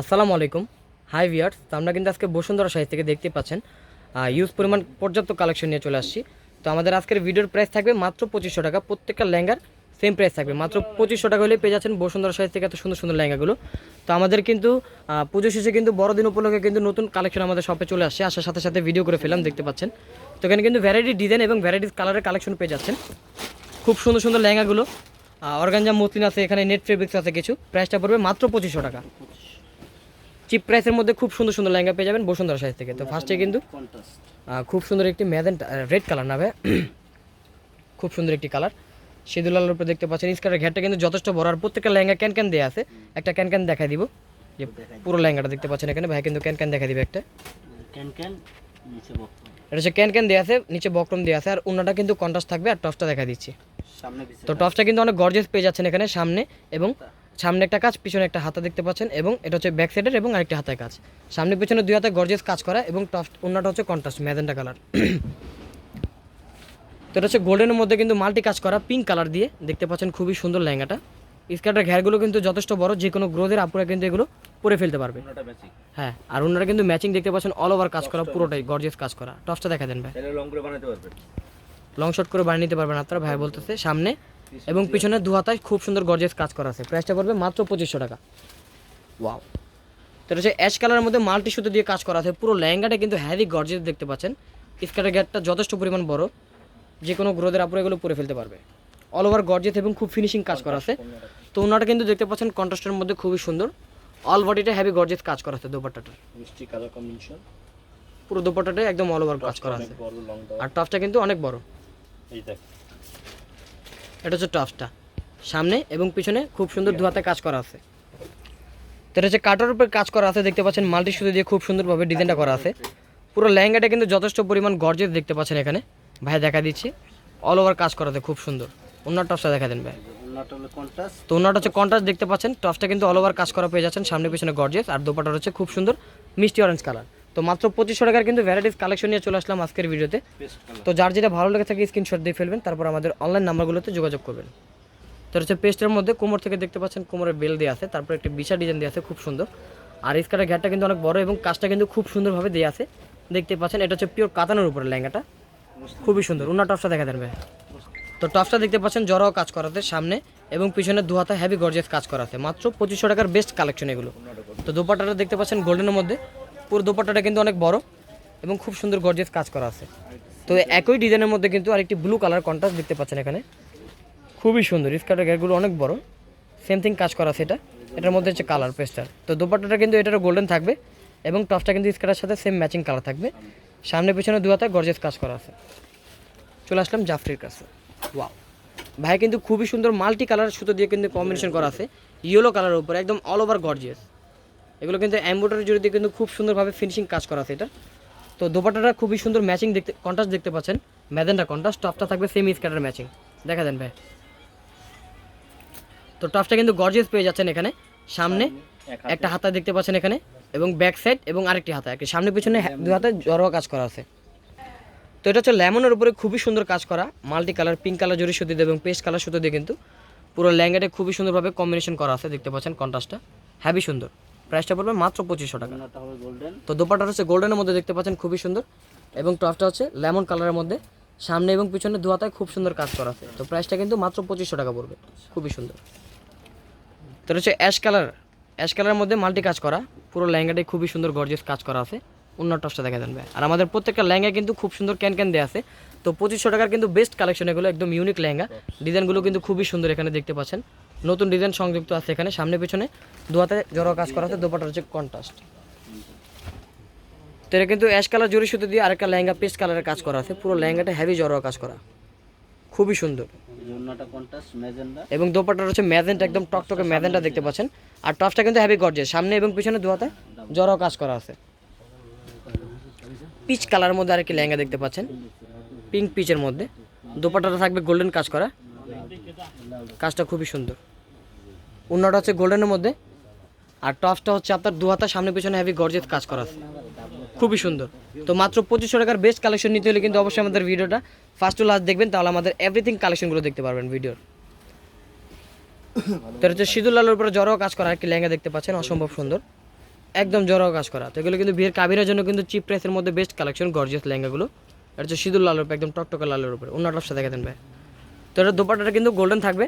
আসসালামু আলাইকুম। High viewers তো আমরা কিন্তু আজকে বসুন্ধরা সাইজ থেকে দেখতে পাচ্ছেন ইউজ পরিমাণ পর্যাপ্ত কালেকশন নিয়ে চলে আসছি। তো আমাদের আজকের ভিডিওর প্রাইস থাকবে মাত্র পঁচিশশো টাকা, প্রত্যেকটা লেহেঙ্গার সেম প্রাইস থাকবে। মাত্র পঁচিশশো টাকা হলে পেয়ে যাচ্ছেন বসুন্ধরা সাইজ থেকে এত সুন্দর সুন্দর লেহেঙ্গাগুলো। তো আমাদের কিন্তু পুজো শেষে কিন্তু বড়দিন উপলক্ষে কিন্তু নতুন কালেকশন আমাদের শপে চলে আসছে। আসার সাথে সাথে ভিডিও করে ফেলাম দেখতে পাচ্ছেন। তো এখানে কিন্তু ভ্যারাইটি ডিজাইন এবং ভ্যারাইটিস কালারের কালেকশন পেয়ে যাচ্ছেন। খুব সুন্দর সুন্দর লেহেঙ্গাগুলো অর্গানজা মসলিন আছে, এখানে নেট ফেব্রিক্স আছে কিছু। প্রাইসটা পড়বে মাত্র পঁচিশশো টাকা। চিপ প্রাইসের মধ্যে খুব সুন্দর সুন্দর লেহেঙ্গা পেয়ে যাবেন বসুন্ধরা সাইজ থেকে। তো ফার্স্টে কিন্তু খুব সুন্দর একটি ম্যাজেন্ট রেড কালার না ভাই। খুব সুন্দর একটি কালার সিঁদুলালের উপরে দেখতে পাচ্ছেন স্কার্টের ঘেরটা কিন্তু যথেষ্ট বড়। আর প্রত্যেকটা লেহেঙ্গা ক্যান ক্যান দেওয়া আছে। একটা ক্যান ক্যান দেখাই দিব। যে পুরো লেহেঙ্গাটা দেখতে পাচ্ছেন এখানে। ভাই কিন্তু ক্যান ক্যান দেখা দিবে একটা। ক্যান ক্যান নিচে এটা হচ্ছে ক্যান ক্যান দেওয়া আছে নিচে বক্রম দেওয়া আছে। আর অন্যটা কিন্তু কন্ট্রাস্ট থাকবে। আর টপসটা দেখা দিচ্ছি। তো টপসটা কিন্তু অনেক গর্জেস পেয়ে যাচ্ছেন এখানে সামনে। এবং সামনে একটা কাজ পিছনে একটা হাতা দেখতে পাচ্ছেন এবং এটা হচ্ছে ব্যাক সাইডের এবং আরেকটি হাতের কাজ। সামনে পিছনে দুই হাতে গর্জেস কাজ করা এবং টপ অন্যটা হচ্ছে কন্ট্রাস্ট ম্যাজেন্টা কালার তো এটা হচ্ছে গোল্ডেনের মধ্যে কিন্তু মাল্টি কাজ করা পিঙ্ক কালার দিয়ে। দেখতে পাচ্ছেন খুবই সুন্দর লেহেঙ্গাটা। স্কার্টের ঘেরগুলো কিন্তু যথেষ্ট বড় যে কোনো গ্রোথের আপুরা কিন্তু এগুলো পরে ফেলতে পারবে। হ্যাঁ আর ওনারা কিন্তু ম্যাচিং দেখতে পাচ্ছেন অল ওভার কাজ করা পুরোটাই গর্জিয়াস কাজ করা। টপসটা দেখা দেন ভাই। লং শট করে বানিয়ে নিতে পারবেন আপনারা ভাই বলতেছে সামনে এবং পিছনে দু হাতায় খুব সুন্দর গর্জিয়াস কাজ করা আছে। প্রাইসটা পড়বে মাত্র পঁচিশশো টাকা। ওয়াও তো এটা হচ্ছে অ্যাশ কালারের মধ্যে মাল্টি সুতো দিয়ে কাজ করা আছে। পুরো লেহেঙ্গাটা কিন্তু হ্যাভি গর্জিয়াস দেখতে পাচ্ছেন। স্কার্টের গ্যাটটা যথেষ্ট পরিমাণ বড়। যে কোনো গ্রোদের আপুরে এগুলো পরে ফেলতে পারবে। অল ওভার গর্জেস এবং খুব ফিনিশিং কাজ করা আছে। তো ওনাটা কিন্তু দেখতে পাচ্ছেন কন্ট্রাস্টের মধ্যে খুবই সুন্দর। অল বডিটা হ্যাভি গর্জিয়াস কাজ করা আছে দোপাট্টাটা। মিষ্টি কালার কম্বিনেশন পুরো দোপাট্টাটা একদম অল ওভার কাজ করা আছে। আর টপটা কিন্তু অনেক বড়। এই দেখ। এটা হচ্ছে টপসটা। সামনে এবং পিছনে খুব সুন্দর দুহাতে কাজ করা আছে। তো এটা হচ্ছে কাটার উপর কাজ করা আছে দেখতে পাচ্ছেন মাল্টি সুতো দিয়ে খুব সুন্দরভাবে ডিজাইনটা করা আছে। পুরো লেহেঙ্গাটা কিন্তু যথেষ্ট পরিমাণ গর্জেস দেখতে পাচ্ছেন এখানে। ভাই দেখা দিচ্ছি। অল ওভার কাজ করা আছে খুব সুন্দর। অন্য টপসটা দেখা দেন ভাই। তো অন্যটা হচ্ছে কন্ট্রাস্ট দেখতে পাচ্ছেন। টপসটা কিন্তু অল ওভার কাজ করা পেয়ে যাচ্ছেন সামনে পিছনে গর্জেস আর দোপাটা হচ্ছে খুব সুন্দর মিষ্টি অরেঞ্জ কালার তো মাত্র পঁচিশশো টাকার কিন্তু ভ্যারাইটিস কালেকশন নিয়ে চলে আসলাম আজকের ভিডিওতে। তো যার যেটা ভালো লেগে থাকে স্ক্রিনশট দিয়ে ফেলবেন তারপর আমাদের অনলাইন নাম্বারগুলোতে যোগাযোগ করবেন। তো হচ্ছে পেস্টের মধ্যে কোমর থেকে দেখতে পাচ্ছেন কোমরের বেল দেওয়া আছে তারপর একটি বিশা ডিজাইন দিয়ে আছে খুব সুন্দর। আর স্কার্টের ঘ্যাটটা কিন্তু অনেক বড় এবং কাজটা কিন্তু খুব সুন্দরভাবে দেওয়া আছে। দেখতে পাচ্ছেন এটা হচ্ছে পিওর কাতানোর উপরে লেহেঙ্গাটা। খুবই সুন্দর। উন্না টপসটা দেখা দেন ভাই। তো টপসটা দেখতে পাচ্ছেন জড়াও কাজ করাতে সামনে এবং পিছনে দু হাতে হ্যাভি গর্জিয়াস কাজ করা আছে মাত্র পঁচিশশো টাকার বেস্ট কালেকশন এগুলো। তো দোপাট্টাটা দেখতে পাচ্ছেন গোল্ডেনের মধ্যে। পুরো দোপাট্টাটা কিন্তু অনেক বড় এবং খুব সুন্দর গর্জিয়াস কাজ করা আছে। তো একই ডিজাইনের মধ্যে কিন্তু আরেকটি ব্লু কালার কন্ট্রাস্ট দেখতে পাচ্ছেন এখানে। খুবই সুন্দর, স্কার্টের গ্যাগুলো অনেক বড়। সেম থিং কাজ করা আছে এটা। এটার মধ্যে হচ্ছে কালার পেস্টার তো দোপাট্টাটা কিন্তু এটারও গোল্ডেন থাকবে এবং টপসটা কিন্তু স্কার্টের সাথে সেম ম্যাচিং কালার থাকবে। সামনে পিছনে দু হাতে গর্জিয়াস কাজ করা আছে। চলে আসলাম জাফরির কাছে। ওয়াও ভাই কিন্তু খুবই সুন্দর মাল্টি কালার সুতো দিয়ে কিন্তু কম্বিনেশন করা আছে। ইয়েলো কালারের উপরে, একদম অল ওভার গর্জিয়াস এগুলো কিন্তু এম্ব্রয়ডারি জুড়ে দিয়ে কিন্তু খুব সুন্দরভাবে ফিনিশিং কাজ করা আছে এটা। তো দোপাট্টাটা খুবই সুন্দর ম্যাচিং দেখতে কন্ট্রাস্ট দেখতে পাচ্ছেন। ম্যাজেন্টা কন্ট্রাস্ট টপটা থাকবে সেমি স্কার্টের ম্যাচিং দেখা দেন ভাই। তো টপটা কিন্তু গর্জিয়াস পেয়ে যাচ্ছেন এখানে। সামনে একটা হাতা দেখতে পাচ্ছেন এখানে এবং ব্যাক সাইড এবং আরেকটি হাতা। একটি সামনে পিছনে হ্যা- দুই হাতে জড়োয়া কাজ করা আছে। তো এটা হচ্ছে লেমনের উপরে খুবই সুন্দর কাজ করা। মাল্টি কালার পিঙ্ক কালার জরি সুতো দিয়ে এবং পেস্ট কালার সুতো দিয়ে কিন্তু পুরো ল্যাঙ্গাটে খুবই সুন্দরভাবে কম্বিনেশন করা আছে দেখতে পাচ্ছেন কন্ট্রাস্টটা হ্যাভি সুন্দর। প্রাইসটা পড়বে মাত্র পঁচিশশো টাকা। গোল্ডেন তো দোপাটা হচ্ছে গোল্ডেনের মধ্যে দেখতে পাচ্ছেন খুবই সুন্দর। এবং টপটা হচ্ছে লেমন কালারের মধ্যে। সামনে এবং পিছনে দু হাতায় খুব সুন্দর কাজ করা আছে। তো প্রাইসটা কিন্তু মাত্র পঁচিশশো টাকা পড়বে। খুবই সুন্দর। তো হচ্ছে অ্যাশ কালার। অ্যাশ কালারের মধ্যে মাল্টি কাজ করা। পুরো লেহেঙ্গাটাই খুবই সুন্দর গর্জিয়াস কাজ করা আছে। অন্য টপসটা দেখা ভাই। আর আমাদের প্রত্যেকটা লেহেঙ্গা কিন্তু খুব সুন্দর ক্যান ক্যান দেওয়া আছে। তো পঁচিশশো টাকার কিন্তু বেস্ট কালেকশন এগুলো একদম ইউনিক লেহেঙ্গা। ডিজাইনগুলো কিন্তু খুবই সুন্দর এখানে দেখতে পাচ্ছেন। নতুন ডিজাইন সংযুক্ত আছে এখানে সামনে পিছনে দু হাতে জড়ো কাজ করা আছে দোপাটা হচ্ছে কন্ট্রাস্ট তো এটা কিন্তু অ্যাশ কালার জরি সুতো দিয়ে আরেকটা লেহেঙ্গা পেস্ট কালারের কাজ করা আছে পুরো লেহেঙ্গাটা হেভি জড়ো কাজ করা। খুবই সুন্দর। এবং দোপাট্টার হচ্ছে ম্যাজেন্ট একদম টকটকে ম্যাজেন্টটা দেখতে পাচ্ছেন। আর টপসটা কিন্তু হেভি গর্জেস সামনে এবং পিছনে দুহাতে জড়ো কাজ করা আছে। পিচ কালারের মধ্যে আরেকটি লেহেঙ্গা দেখতে পাচ্ছেন। পিঙ্ক পিচের মধ্যে। দোপাট্টাটা থাকবে গোল্ডেন কাজ করা। কাজটা খুবই সুন্দর। অন্যটা হচ্ছে গোল্ডেনের মধ্যে। আর টপসটা হচ্ছে আপনার দু হাতার সামনে পিছনে হেভি গর্জেস কাজ করা আছে। খুবই সুন্দর। তো মাত্র পঁচিশশো টাকার বেস্ট কালেকশন নিতে হলে কিন্তু অবশ্যই আমাদের ভিডিওটা ফার্স্ট টু লাস্ট দেখবেন, তাহলে আমাদের এভরিথিং কালেকশনগুলো দেখতে পারবেন ভিডিওর। তো হচ্ছে সিঁদুর লালের উপরে জড়ো কাজ করা একটি লেহেঙ্গা দেখতে পাচ্ছেন, অসম্ভব সুন্দর। একদম জড়ো কাজ করা। তো এগুলো কিন্তু বিয়ের কাবিনের জন্য কিন্তু চিপ প্রাইসের মধ্যে বেস্ট কালেকশন গর্জিয়াস লেহেঙ্গাগুলো। এটা হচ্ছে সিঁদুর লালের উপর, একদম টকটকা লালের উপরে। অন্য টপসটা দেখে দেন ভাই। তো এটা দোপাটাটা কিন্তু গোল্ডেন থাকবে।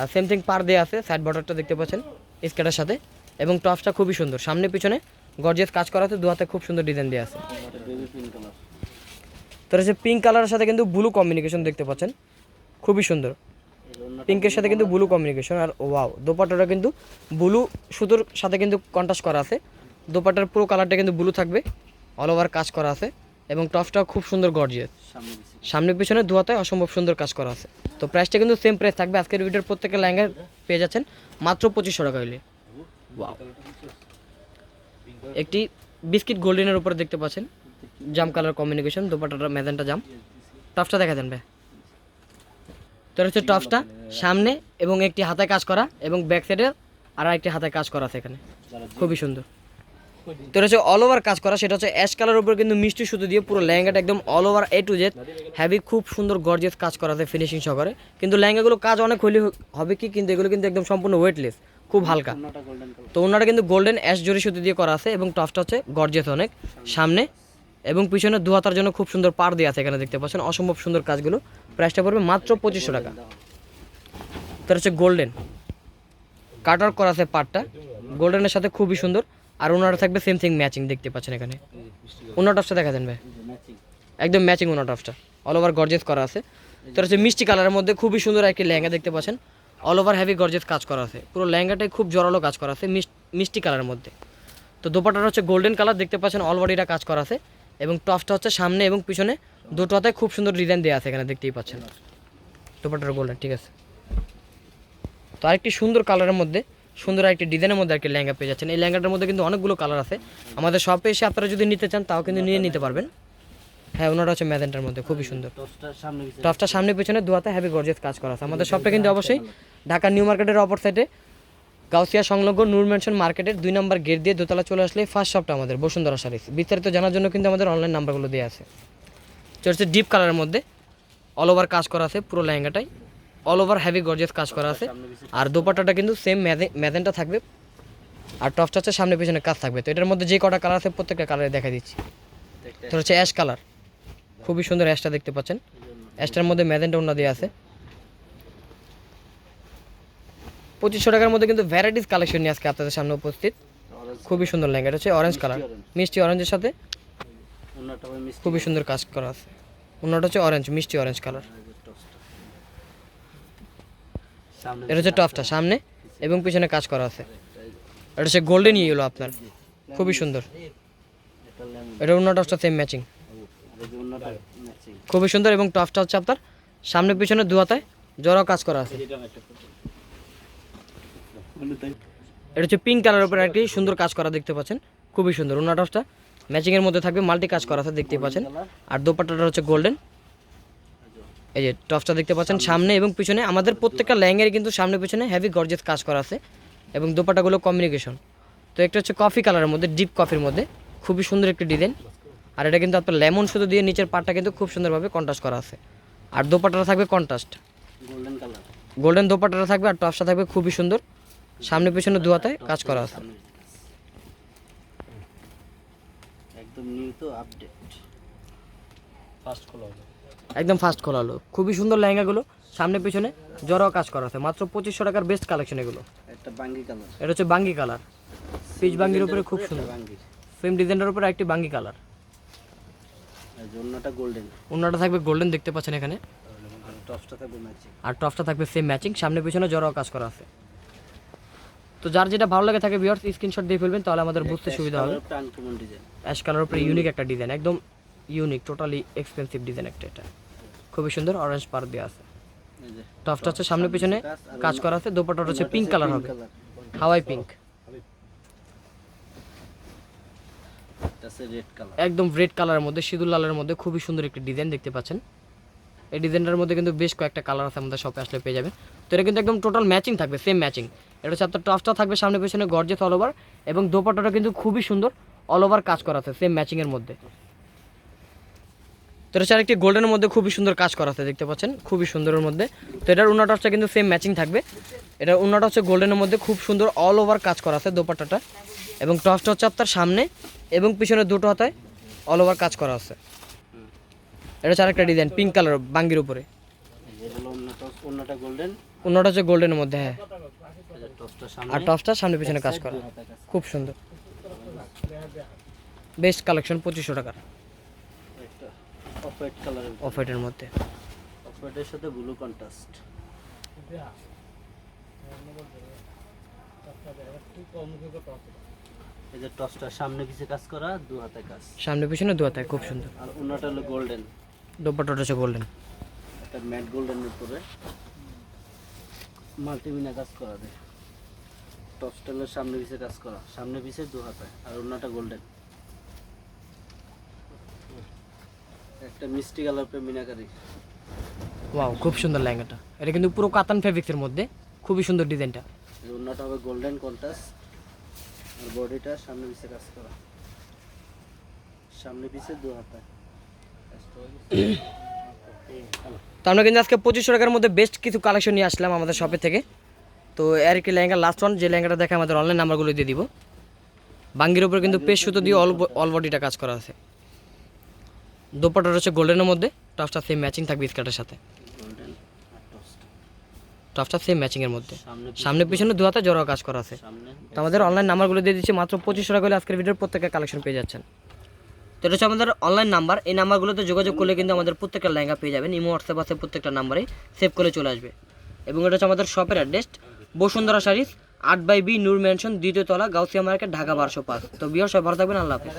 আর সেম থিং পার দিয়ে আছে সাইড বর্ডারটা দেখতে পাচ্ছেন স্কেটার সাথে। এবং টপসটা খুবই সুন্দর, সামনে পিছনে গর্জিয়াস কাজ করা আছে, দু হাতে খুব সুন্দর ডিজাইন দিয়ে আছে। তো হচ্ছে পিঙ্ক কালারের সাথে কিন্তু ব্লু কম্বিনেশন দেখতে পাচ্ছেন, খুবই সুন্দর। পিঙ্কের সাথে কিন্তু ব্লু কম্বিনেশন আর ওয়াও দোপাট্টাটা কিন্তু ব্লু সুতোর সাথে কিন্তু কন্ট্রাস্ট করা আছে। দোপাট্টার পুরো কালারটা কিন্তু ব্লু থাকবে অল ওভার কাজ করা আছে। এবং টপসটাও খুব সুন্দর গর্জিয়াস। সামনে পিছনে দুহাতে অসম্ভব সুন্দর কাজ করা আছে। তো প্রাইসটা কিন্তু সেম প্রাইস থাকবে। আজকের ভিডিওর প্রত্যেকটা লেহেঙ্গা পেয়ে যাচ্ছেন মাত্র পঁচিশশো টাকা হইলে। একটি বিস্কিট গোল্ডেনের উপরে দেখতে পাচ্ছেন। জাম কালার কম্বিনেশন দোপাট্টাটা ম্যাজেন্টা জাম। টপসটা দেখা দেন ভাই। তোর হচ্ছে টপসটা। সামনে এবং একটি হাতে কাজ করা এবং ব্যাক সাইডে আর একটি হাতে কাজ করা আছে এখানে। খুবই সুন্দর। তোর হচ্ছে অল ওভার কাজ করা সেটা হচ্ছে অ্যাশ কালার উপর কিন্তু মিষ্টি সুতো দিয়ে পুরো লেহেঙ্গাটা একদম all over A to Z heavy খুব সুন্দর গর্জিয়াস কাজ করা ফিনিশিং সহকারে। কিন্তু লেহেঙ্গাগুলো কাজ অনেক হলে হবে কি কিন্তু এগুলো কিন্তু একদম সম্পূর্ণ ওয়েটলেস খুব হালকা। তো ওনাটা কিন্তু গোল্ডেন অ্যাশ জরি সুতো দিয়ে করা আছে এবং হচ্ছে গর্জিয়াস অনেক সামনে। এবং পিছনে দু হাতার জন্য খুব সুন্দর পার দিয়ে আছে এখানে দেখতে পাচ্ছেন অসম্ভব সুন্দর কাজগুলো। প্রাইসটা পড়বে মাত্র পঁচিশশো টাকা। তার হচ্ছে গোল্ডেন কাটার করা আছে পাটটা গোল্ডেনের সাথে খুবই সুন্দর। আর ওনারা থাকবে সেম থিং ম্যাচিং দেখতে পাচ্ছেন এখানে। ওনার টপসটা দেখা দেন ভাই। একদম ম্যাচিং ওনার টপসটা অল ওভার গর্জেস করা আছে। তার হচ্ছে মিষ্টি কালারের মধ্যে খুবই সুন্দর একটি লেহেঙ্গা দেখতে পাচ্ছেন। অল ওভার হেভি গর্জেস কাজ করা আছে। পুরো লেহেঙ্গাটাই খুব জোরালো কাজ করা আছে মিষ্টি কালারের মধ্যে। তো দোপাটাটা হচ্ছে গোল্ডেন কালার দেখতে পাচ্ছেন অল কাজ করা আছে। এবং টপসটা হচ্ছে সামনে এবং পিছনে দুটো হাতে খুব সুন্দর ডিজাইন দেওয়া আছে এখানে দেখতেই পাচ্ছেন। দোপাটাটা গোল্ডেন ঠিক আছে। তো আরেকটি সুন্দর কালারের মধ্যে সুন্দর একটি ডিজাইনের মধ্যে একটি লেহেঙ্গা পেয়ে যাচ্ছেন। এই লেহেঙ্গাটার মধ্যে কিন্তু অনেকগুলো কালার আছে। আমাদের শপে এসে আপনারা যদি নিতে চান, তাও কিন্তু নিয়ে নিতে পারবেন। হ্যাঁ ওনারা হচ্ছে ম্যাজেন্টার মধ্যে, খুবই সুন্দর। টপসটা সামনে, পিছনে দুহাতে হ্যাভি গর্জেস কাজ করা আছে। আমাদের শপটা কিন্তু অবশ্যই ঢাকা নিউ মার্কেটের অপর সাইডে গাউসিয়া সংলগ্ন নূর মেনশন মার্কেটের দুই নম্বর গেট দিয়ে দোতলা চলে আসলে ফার্স্ট শপটা আমাদের, বসুন্ধরা শাড়িস বিস্তারিত জানার জন্য কিন্তু আমাদের অনলাইন নাম্বারগুলো দেওয়া আছে। চলছে ডিপ কালারের মধ্যে অল ওভার কাজ করা আছে পুরো লেহেঙ্গাটাই। অল ওভার হ্যাভি গর্জিয়াস কাজ করা আছে। আর দোপাট্টাটা কিন্তু সেম ম্যাজেন্টা থাকবে। আর টপসটা হচ্ছে সামনে পিছনে কাজ থাকবে। তো এটার মধ্যে যে কটা কালার আছে প্রত্যেকটা কালারে দেখা দিচ্ছি। তো হচ্ছে অ্যাশ কালার খুবই সুন্দর অ্যাশটা দেখতে পাচ্ছেন। অ্যাশটার মধ্যে ম্যাজেন্টা ওনা দেওয়া আছে। পঁচিশশো টাকার মধ্যে কিন্তু ভ্যারাইটিস কালেকশন নিয়ে আজকে আপনাদের সামনে উপস্থিত। খুবই সুন্দর লেহেঙ্গা এটা হচ্ছে অরেঞ্জ কালার মিষ্টি অরেঞ্জের সাথে খুবই সুন্দর কাজ করা আছে। অন্যটা হচ্ছে অরেঞ্জ মিষ্টি অরেঞ্জ কালার টপসটা সামনে এটা হচ্ছে টপটা সামনে এবং পিছনে কাজ করা আছে। এটা হচ্ছে গোল্ডেন ইয়েলো আপনার। খুবই সুন্দর। এটা অন্য টপটা সেম ম্যাচিং খুবই সুন্দর এবং টপটা হচ্ছে আপনার সামনে পিছনে দু হাতায় জড়াও কাজ করা আছে। এটা হচ্ছে পিঙ্ক কালারের উপরে একটি সুন্দর কাজ করা দেখতে পাচ্ছেন। খুবই সুন্দর। ওনা টপসটা ম্যাচিং এর মধ্যে থাকবে মাল্টি কাজ করা আছে দেখতে পাচ্ছেন। আর দোপাট্টাটা হচ্ছে গোল্ডেন এই যে টপসটা দেখতে পাচ্ছেন সামনে এবং পিছনে আমাদের প্রত্যেকটা ল্যাঙ্গের কিন্তু সামনে পিছনে হেভি গর্জেস কাজ করা আছে এবং দোপাট্টাগুলো কমিউনিকেশন তো একটা হচ্ছে কফি কালারের মধ্যে ডিপ কফির মধ্যে খুবই সুন্দর একটি ডিজাইন আর এটা কিন্তু আপনার লেমন শুধু দিয়ে নিচের পাটটা কিন্তু খুব সুন্দরভাবে কন্ট্রাস্ট করা আছে। আর দোপাট্টাটা থাকবে কন্ট্রাস্ট গোল্ডেন কালার গোল্ডেন দোপাট্টাটা থাকবে আর টপসটা থাকবে খুবই সুন্দর। সামনে পিছনে দু হাতায় কাজ করা আছে। একদম নিউ তো আপডেট ফার্স্ট খোলা একদম ফাস্ট খোলা হলো। খুবই সুন্দর লেহেঙ্গাগুলো সামনে পিছনে জড়াও কাজ করা আছে। মাত্র পঁচিশশো টাকার বেস্ট কালেকশন এগুলো। একটা বাঙ্গি কালার এটা হচ্ছে বাঙ্গি কালার পিচ বাঙ্গির উপরে খুব সুন্দর। সেম ডিজাইনের উপরে একটি বাঙ্গি কালার গোল্ডেন অন্যটা থাকবে গোল্ডেন দেখতে পাচ্ছেন এখানে। আর টপসটা থাকবে সেম ম্যাচিং সামনে পিছনে জড়াও কাজ করা আছে। তো যার যেটা ভালো লাগে থাকে বিয়ার্স স্ক্রিনশট দিয়ে ফেলবেন তাহলে আমাদের বুঝতে সুবিধা হবে। অ্যাশ কালার উপরে ইউনিক একটা ডিজাইন একদম ইউনিক টোটালি এক্সপেন্সিভ ডিজাইন একটা এটা। খুবই সুন্দর অরেঞ্জ পার দেওয়া আছে। টপসটা হচ্ছে সামনে পিছনে কাজ করা আছে দোপাটা হচ্ছে পিঙ্ক কালার হবে। হাওয়াই পিঙ্ক একদম রেড কালারের মধ্যে সিঁদুর লালের মধ্যে খুবই সুন্দর একটি ডিজাইন দেখতে পাচ্ছেন। এই ডিজাইনটার মধ্যে কিন্তু বেশ কয়েকটা কালার আছে আমাদের শপে আসলে পেয়ে যাবেন। তো এটা কিন্তু একদম টোটাল ম্যাচিং থাকবে সেম ম্যাচিং এটা হচ্ছে আপনার টপসটা থাকবে সামনে পেছনে গর্জেস অল ওভার এবং দোপাটাটা কিন্তু খুবই সুন্দর অল ওভার কাজ করা আছে সেম ম্যাচিংয়ের মধ্যে। তো এটা হচ্ছে আরেকটি গোল্ডেনের মধ্যে খুবই সুন্দর কাজ করা আছে দেখতে পাচ্ছেন? খুবই সুন্দরের মধ্যে। তো এটার উন্না টপসটা কিন্তু সেম ম্যাচিং থাকবে। এটার উন্নাটা হচ্ছে গোল্ডেনের মধ্যে খুব সুন্দর অল ওভার কাজ করা আছে দোপাট্টাটা। এবং টসটা হচ্ছে আপনার সামনে এবং পিছনে দুটো হাতায় অল ওভার কাজ করা আছে। এটা হচ্ছে আরেকটা ডিজাইন পিঙ্ক কালার বাঙ্গির উপরে। অন্যটা হচ্ছে গোল্ডেনের মধ্যে হ্যাঁ। সামনে। আর টসটা সামনে পিছনে কাজ করা। খুব সুন্দর। বেস্ট কালেকশন পঁচিশশো টাকার। একটা অফ হোয়াইট কালারের অফ হোয়াইটের মধ্যে। অফ হোয়াইটের সাথে ব্লু কন্ট্রাস্ট এই যে টপসটা সামনে পিছে কাজ করা দু হাতে কাজ। সামনে পিছনে দু হাতায় খুব সুন্দর। আর অন্যটা হলো গোল্ডেন দোপাট্টাটা হচ্ছে গোল্ডেন একটা ম্যাট গোল্ডেনের উপরে। মাল্টিমিনা কাজ করা দেয় টপ স্টাইলের সামনে পিছে কাজ করা। সামনে পিছে দু হাতায় আর অন্যটা গোল্ডেন একটা মিষ্টি কালার পে মিনাকারি। ওয়াও খুব সুন্দর লেহেঙ্গাটা। এটা কিন্তু পুরো কাতান ফেব্রিক্সের মধ্যে। খুবই সুন্দর ডিজাইনটা। অন্যটা হবে গোল্ডেন কন্ট্রাস্ট আর বডিটা সামনে পিছে কাজ করা। সামনে পিছে দু হাতায় তো আমরা কিন্তু আজকে পঁচিশশো টাকার মধ্যে বেস্ট কিছু কালেকশন নিয়ে আসলাম আমাদের শপে থেকে। তো এর একটি লেহেঙ্গা লাস্ট ওয়ান যে লেহেঙ্গাটা দেখে আমাদের অনলাইন নাম্বারগুলো দিয়ে দিব। বাঙ্গির উপরে কিন্তু পেশ সুতো দিয়ে অল অল বডিটা কাজ করা আছে। দোপাটার হচ্ছে গোল্ডেনের মধ্যে। টপসটা সেম ম্যাচিং থাকবে স্কার্টের সাথে। টপসটা সেম ম্যাচিংয়ের মধ্যে। সামনে পিছনে দু হাতে জড়ো কাজ করা আছে। তো আমাদের অনলাইন নাম্বারগুলো দিয়ে দিচ্ছি মাত্র পঁচিশশো টাকা হলে আজকের ভিডিওর প্রত্যেকের কালেকশন পেয়ে যাচ্ছেন। তো এটা হচ্ছে আমাদের অনলাইন নাম্বার এই নাম্বারগুলোতে যোগাযোগ করলে কিন্তু আমাদের প্রত্যেকটা লেহেঙ্গা পেয়ে যাবেন। ইমো হোয়াটসঅ্যাপ আছে প্রত্যেকটা নাম্বারে সেভ করে চলে আসবে। এবং এটা হচ্ছে আমাদের শপের অ্যাড্রেস বসুন্ধরা শাড়িস আট বাই বি নূর ম্যানশন দ্বিতীয় তলা গাউসিয়া মার্কেট ঢাকা বারোশো পাঁচ। তো বিয়ার সব ভালো থাকবেন। আল্লাহ হাফিজ।